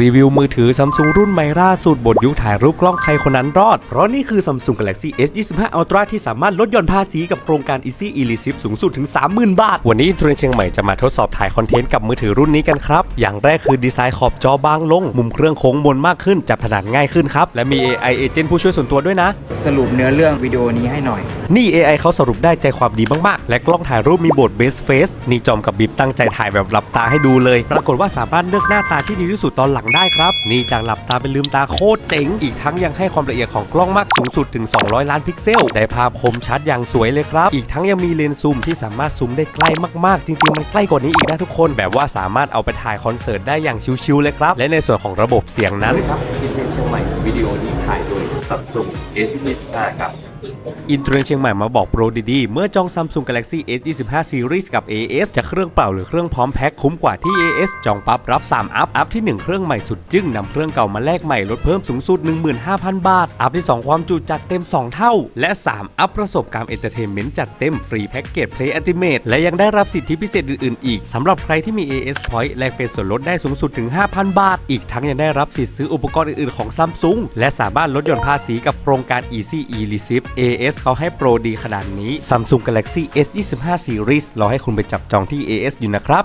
รีวิวมือถือ Samsung รุ่นใหม่ล่าสุดบทยุคถ่ายรูปกล้องใครคนนั้นรอด เพราะนี่คือ Samsung Galaxy S25 Ultra ที่สามารถลดหย่อนภาษีกับโครงการ Easy e l e a s i p สูงสุดถึง 30,000 บาท วันนี้ทรนเชียงใหม่จะมาทดสอบถ่ายคอนเทนต์กับมือถือรุ่นนี้กันครับ อย่างแรกคือดีไซน์ขอบจอบางลง มุมเครื่องโค้งมนมากขึ้น จับถนัดง่ายขึ้นครับ และมี AI Agent ผู้ช่วยส่วนตัวด้วยนะ สรุปเนื้อเรื่องวิดีโอนี้ให้หน่อย นี่ AI เขาสรุปได้ใจความดีมากๆ และกล้องถ่ายรูปมีโหมด Best Face นี่จอมกับบิบตั้งใจถ่ายแบบหลับตาให้ดูเลย ปรากฏว่าสามารถเลือกหน้าตาที่ดีที่สุดตอนหลังได้ครับ นี่จากหลับตาเป็นลืมตาโคตรเจ๋ง อีกทั้งยังให้ความละเอียดของกล้องมากสูงสุดถึง 200 ล้านพิกเซล ได้ภาพคมชัดอย่างสวยเลยครับ อีกทั้งยังมีเลนส์ซูมที่สามารถซูมได้ใกล้มากๆ จริง ๆ มันใกล้กว่านี้อีกนะทุกคน แบบว่าสามารถเอาไปถ่ายคอนเสิร์ตได้อย่างชิลๆเลยครับ และในส่วนของระบบเสียงนั้นครับอินเทนเชียงใหม่วิดีโอนี้ถ่ายโดย Samsung S25 ครับ อินเทรนเชียงใหม่มาบอกโปรดีๆ เมื่อจอง Samsung Galaxy S25 Series กับ AS จะเครื่องเปล่าหรือเครื่องพร้อมแพ็คคุ้มกว่าที่ AS จองปั๊บรับ 3 อัพ อัพที่ 1 เครื่องใหม่สุดจึ้งนำเครื่องเก่ามาแลกใหม่ลดเพิ่มสูงสุด 15,000 บาท อัพที่ 2 ความจุจัดเต็ม 2 เท่า และ 3 อัพประสบการณ์เอนเตอร์เทนเมนต์จัดเต็มฟรีแพ็กเกจ Play Ultimate และยังได้รับสิทธิพิเศษอื่นๆ อีกสำหรับใครที่มี AS Point แลกเป็นส่วนลดได้สูงสุดถึง 5,000 บาท อีกทั้งยังได้รับสิทธิ์ซื้ออุปกรณ์อื่นๆของ Samsung และสามารถลดหย่อนภาษีกับโครงการ Easy e l e a s i p AS เขาให้โปรดีขนาดนี้ Samsung Galaxy S25 Series รอให้คุณไปจับจองที่ AS อยู่นะครับ